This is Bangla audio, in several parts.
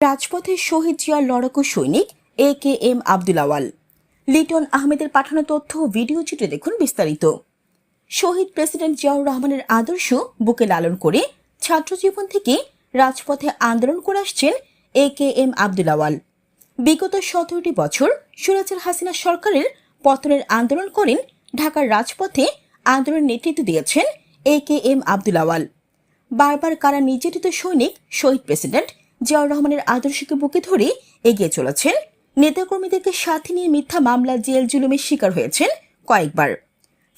রাজপথে শহীদ জিয়ার লড়াকু সৈনিক A K M Abdul Awal. Liton আহমেদের পাঠানো তথ্য ভিডিও চিত্রে দেখুন বিস্তারিত। শহীদ প্রেসিডেন্ট জিয়াউর রহমানের আদর্শ বুকে লালন করে ছাত্রজীবন থেকে রাজপথে আন্দোলন করে আসছেন এ কে এম আব্দুল আওয়াল। বিগত সতেরোটি বছর সুরাজের হাসিনা সরকারের পতনের আন্দোলন করেন ঢাকার রাজপথে আন্দোলনের নেতৃত্ব দিয়েছেন এ কে এম আব্দুল আওয়াল। বারবার কারা নির্যাতিত সৈনিক শহীদ প্রেসিডেন্ট জিয়াউর রহমানের আদর্শকে বুকে ধরে এগিয়ে চলেছেন। নেতাকর্মীদেরকে সাথে নিয়ে মিথ্যা মামলা, জেল জুলুমের শিকার হয়েছেন কয়েকবার।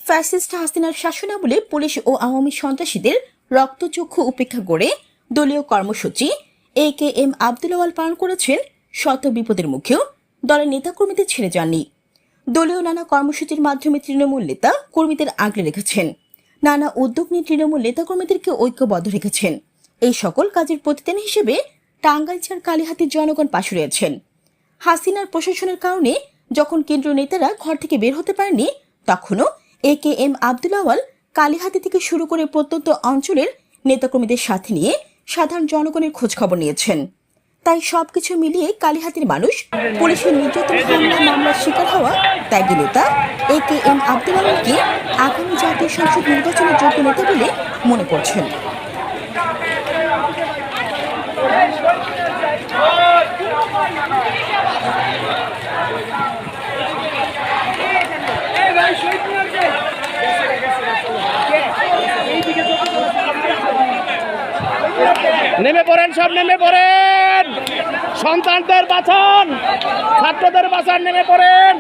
ফ্যাসিস্ট হাসিনার শাসনামলে পুলিশ ও আওয়ামী সন্ত্রাসীদের রক্তচক্ষু উপেক্ষা করে দলীয় কর্মসূচি এ কে এম আব্দুল আওয়াল পালন করেছেন। শত বিপদের মুখেও দলের নেতাকর্মীদের ছেড়ে যাননি। দলীয় নানা কর্মসূচির মাধ্যমে তৃণমূল নেতা কর্মীদের আগলে রেখেছেন। নানা উদ্যোগ নিয়ে তৃণমূল নেতাকর্মীদেরকে ঐক্যবদ্ধ রেখেছেন। এই সকল কাজের প্রতিদিন হিসেবে টাঙ্গাইচার কালীহাতির জনগণ পাশে রয়েছেন। হাসিনার প্রশাসনের কারণে যখন কেন্দ্রীয় নেতারা ঘর থেকে বের হতে পারেনি তখনও A K M Abdul Awal Kalihati থেকে শুরু করে প্রত্যন্ত অঞ্চলের নেতাকর্মীদের সাথে নিয়ে সাধারণ জনগণের খোঁজ খবর নিয়েছেন। তাই সবকিছু মিলিয়ে কালীহাতির মানুষ পুলিশের নির্যাতন, হামলা, মামলার শিকার হওয়া ত্যাগী নেতা এ কে এম আব্দুল আওয়ালকে আগামী জাতীয় সংসদ নির্বাচনের যোগ্য নেতা বলে মনে করছেন। নেমে পড়েন সব নেমে পড়েন। সন্তানদের বাঁচান ছাত্রদের বাঁচান নেমে পড়েন।